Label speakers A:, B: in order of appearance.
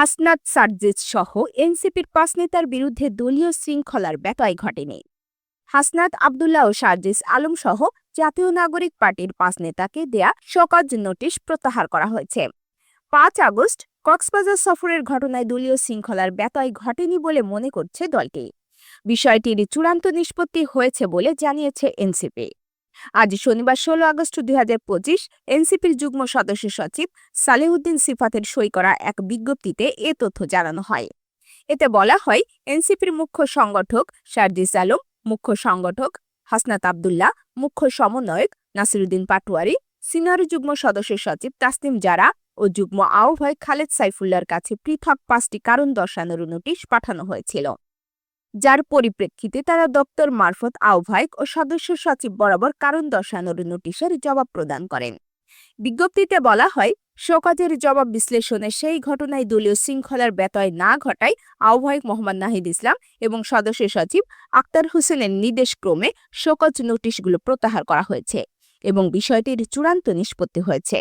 A: হাসনাত সার্জিস সহ এনসিপির পাঁচ নেতার বিরুদ্ধে দলীয় শৃঙ্খলার ব্যতয় ঘটেনি। হাসনাত আবদুল্লাহ ও সার্জিস আলম সহ জাতীয় নাগরিক পার্টির পাঁচ নেতাকে দেয়া শোকজ নোটিশ প্রত্যাহার করা হয়েছে। পাঁচ আগস্ট কক্সবাজার সফরের ঘটনায় দলীয় শৃঙ্খলার ব্যতয় ঘটেনি বলে মনে করছে দলটি। বিষয়টির চূড়ান্ত নিষ্পত্তি হয়েছে বলে জানিয়েছে এনসিপি। আজ শনিবার ষোলো আগস্ট দুই হাজার পঁচিশ, এনসিপির যুগ্ম সদস্য সচিব সালেউদ্দিন সিফাতের সই করা এক বিজ্ঞপ্তিতে এ তথ্য জানানো হয়। এতে বলা হয়, এনসিপির মুখ্য সংগঠক শারজিস আলম, মুখ্য সংগঠক হাসনাত আবদুল্লাহ, মুখ্য সমন্বয়ক নাসিরুদ্দিন পাটোয়ারি, সিনিয়র যুগ্ম সদস্য সচিব তাসনিম জারা ও যুগ্ম আহ্বায়ক খালেদ সাইফুল্লার কাছে পৃথক পাঁচটি কারণ দর্শানোর নোটিশ পাঠানো হয়েছিল। যার পরিপ্রেক্ষিতে তারা দপ্তর মারফত আহ্বায়ক ও সদস্য সচিব বরাবর কারণ দর্শানোর নোটিশের জবাব প্রদান করেন। বিজ্ঞপ্তিতে বলা হয়, শোকজের জবাব বিশ্লেষণে সেই ঘটনায় দলীয় শৃঙ্খলার ব্যতয় না ঘটায় আহ্বায়ক মোহাম্মদ নাহিদ ইসলাম এবং সদস্য সচিব আক্তার হোসেনের নির্দেশক্রমে শোকজ নোটিশগুলো প্রত্যাহার করা হয়েছে এবং বিষয়টির চূড়ান্ত নিষ্পত্তি হয়েছে।